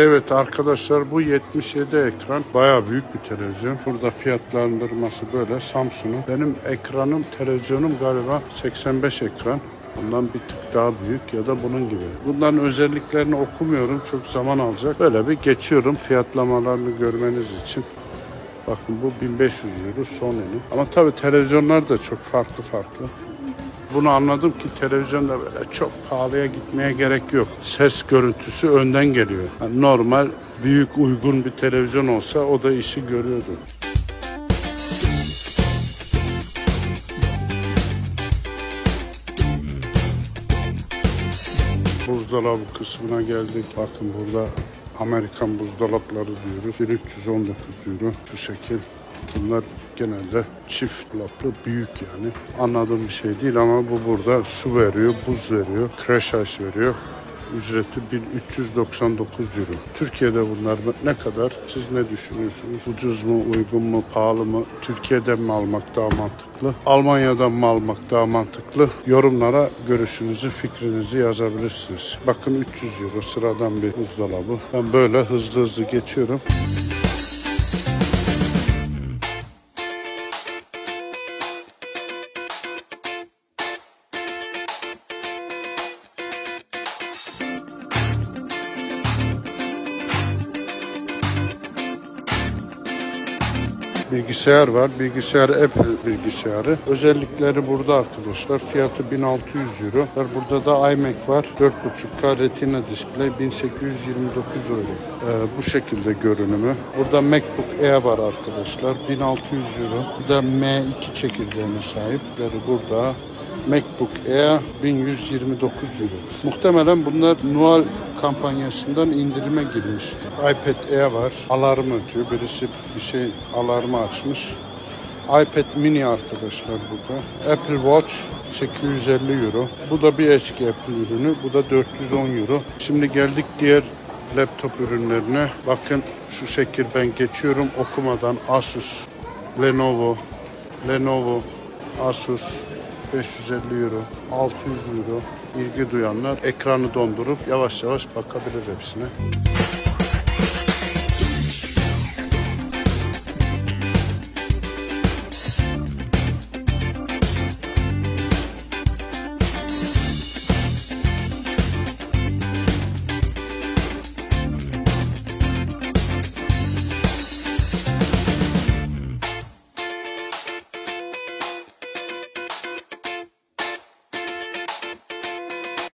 Evet arkadaşlar bu 77 ekran bayağı büyük bir televizyon. Burada fiyatlandırması böyle Samsung'un. Benim ekranım televizyonum galiba 85 ekran. Ondan bir tık daha büyük ya da bunun gibi. Bunların özelliklerini okumuyorum. Çok zaman alacak. Böyle bir geçiyorum fiyatlamalarını görmeniz için. Bakın bu 1500 euro Sony'nin. Ama tabii televizyonlar da çok farklı farklı. Bunu anladım ki televizyonda böyle çok pahalıya gitmeye gerek yok. Ses görüntüsü önden geliyor. Yani normal büyük uygun bir televizyon olsa o da işi görüyordu. Buzdolabı kısmına geldik. Bakın burada Amerikan buzdolapları diyoruz. 1319 euro şu şekil. Bunlar genelde çift dolaplı büyük yani. Anladığım bir şey değil ama bu burada su veriyor, buz veriyor, ice veriyor. Ücreti 1399 euro. Türkiye'de bunlar ne kadar? Siz ne düşünüyorsunuz? Ucuz mu, uygun mu, pahalı mı? Türkiye'den mi almak daha mantıklı? Almanya'dan mı almak daha mantıklı? Yorumlara görüşünüzü, fikrinizi yazabilirsiniz. Bakın 300 euro sıradan bir buzdolabı. Ben böyle hızlı hızlı geçiyorum. Bilgisayar var. Bilgisayar Apple bilgisayarı. Özellikleri burada arkadaşlar. Fiyatı 1600 euro. Burada da iMac var. 4.5K Retina display 1829 euro. Ee, bu şekilde görünümü. Burada MacBook Air var arkadaşlar. 1600 euro. Bu da M2 çekirdeğine sahipleri burada. MacBook Air 1129 euro. Muhtemelen bunlar Noel kampanyasından indirime girmiş. iPad Air var. Alarm ötüyor. Birisi bir şey alarmı açmış. iPad mini arkadaşlar burada. Apple Watch 850 euro. Bu da bir eski Apple ürünü. Bu da 410 euro. Şimdi geldik diğer laptop ürünlerine. Bakın şu şekil ben geçiyorum okumadan Asus, Lenovo, Lenovo, Asus 550 euro, 600 euro ilgi duyanlar ekranı dondurup yavaş yavaş bakabilir hepsine.